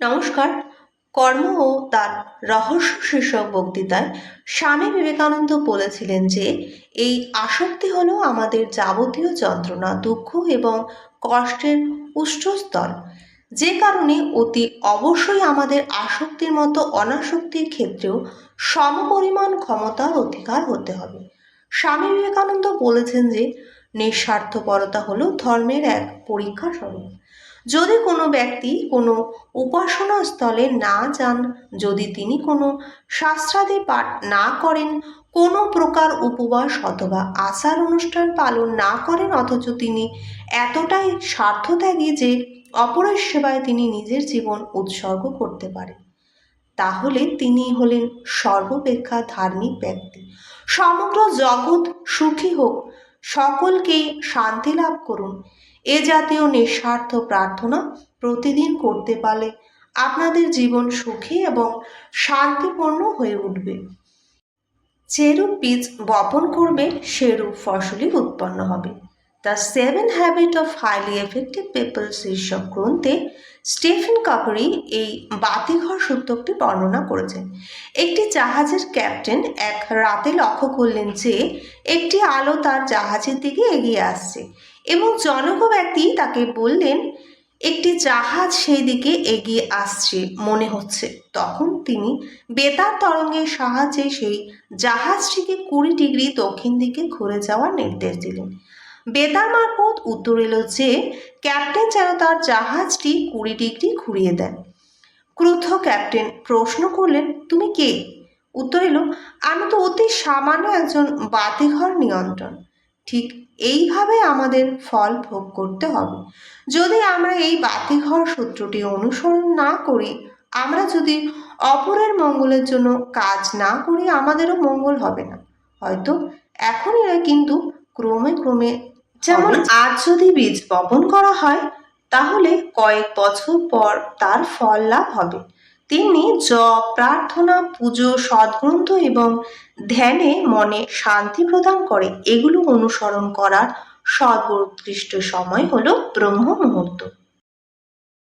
নমস্কার। কর্ম ও তার রহস্য শীর্ষক বক্তৃতায় স্বামী বিবেকানন্দ বলেছিলেন যে, এই আসক্তি হলো আমাদের যাবতীয় যন্ত্রণা, দুঃখ এবং কষ্টের উষ্ঠস্তর যে কারণে অতি অবশ্যই আমাদের আসক্তির মতো অনাসক্তির ক্ষেত্রেও সমপরিমাণ ক্ষমতার অধিকার হতে হবে। স্বামী বিবেকানন্দ বলেছেন যে, নিঃস্বার্থপরতা হলো ধর্মের এক পরীক্ষা স্বরূপ যদি কোনো ব্যক্তি কোনো উপাসনা স্থলে না যান, যদি তিনি কোনো শাস্ত্রাদি পাঠ না করেন, কোনো প্রকার উপবাস অথবা আচার অনুষ্ঠান পালন না করেন, অথচ তিনি এতটাই স্বার্থত্যাগী যে অপরের সেবায় তিনি নিজের জীবন উৎসর্গ করতে পারেন। তাহলে তিনি হলেন সর্বাপেক্ষা ধার্মিক ব্যক্তি। সমগ্র জগৎ সুখী হোক সকলকেই শান্তি লাভ করুন। এ জাতীয় নিঃস্বার্থ প্রার্থনা প্রতিদিন করতে পারলে আপনাদের জীবন সুখী এবং শান্তিপূর্ণ হয়ে উঠবে। যেরূপ বীজ বপন করবে, সেরূপ ফসলই উৎপন্ন হবে। The seven habit of highly effective people শীর্ষক গ্রন্থে স্টেফেন কাপারি এই বাতিঘর সূত্রটি বর্ণনা করেছেন। একটি জাহাজের ক্যাপ্টেন এক রাতে লক্ষ্য করলেন যে একটি আলো তার জাহাজের দিকে এগিয়ে আসছে এবং জনক ব্যক্তি তাকে বললেন, একটি জাহাজ সেই দিকে এগিয়ে আসছে মনে হচ্ছে। তখন তিনি বেতার তরঙ্গের সাহায্যে সেই জাহাজটিকে কুড়ি ডিগ্রি দক্ষিণ দিকে ঘুরে যাওয়ার নির্দেশ দিলেন। বেতার মারফত উত্তর এলো যে, ক্যাপ্টেন যেন তার জাহাজটি কুড়ি ডিগ্রি ঘুরিয়ে দেন। ক্রুদ্ধ ক্যাপ্টেন প্রশ্ন করলেন, তুমি কে? উত্তর এলো, আমি তো অতি সামান্য একজন বাতিঘর নিয়ন্ত্রণ। ঠিক এইভাবে আমাদের ফল ভোগ করতে হবে। যদি আমরা এই বাতিঘর সূত্রটি অনুসরণ না করি, আমরা যদি অপরের মঙ্গলের জন্য কাজ না করি, আমাদেরও মঙ্গল হবে না। হয়তো এখনই নয়, কিন্তু ক্রমে ক্রমে যেমন আজ যদি বীজ বপন করা হয় তাহলে কয়েক বছর পর তার ফল লাভ হবে। তিনি জপ প্রার্থনা পুজো সদ্গ্রন্থ এবং ধ্যানে মনে শান্তি প্রদান করে। এগুলো অনুসরণ করার সর্বোৎকৃষ্ট সময় হলো ব্রহ্ম মুহূর্ত